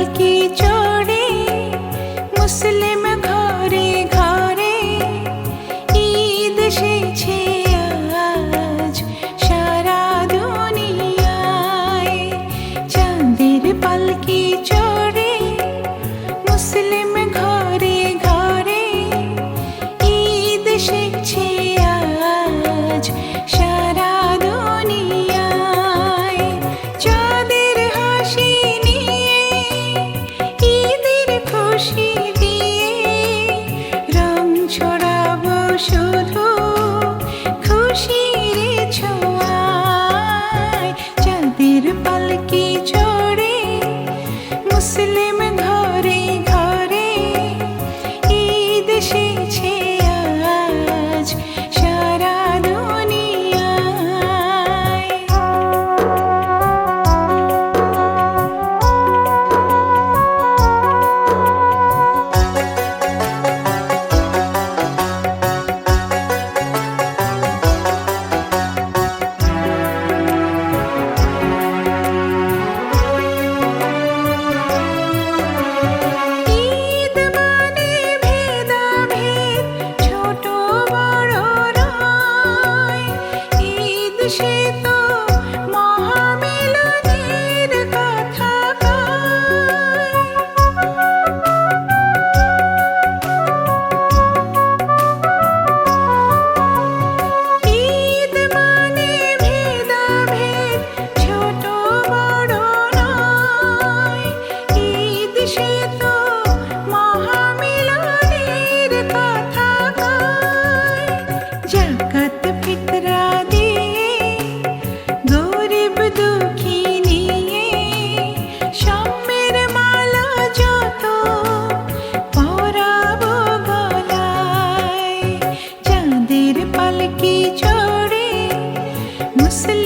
পালকি চড়ে মুসলিম ঘরে ঘরে ঈদ এসেছে আজ সারা দুনিয়ায় চাঁদের পালকি চড়ে she se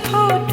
podcast.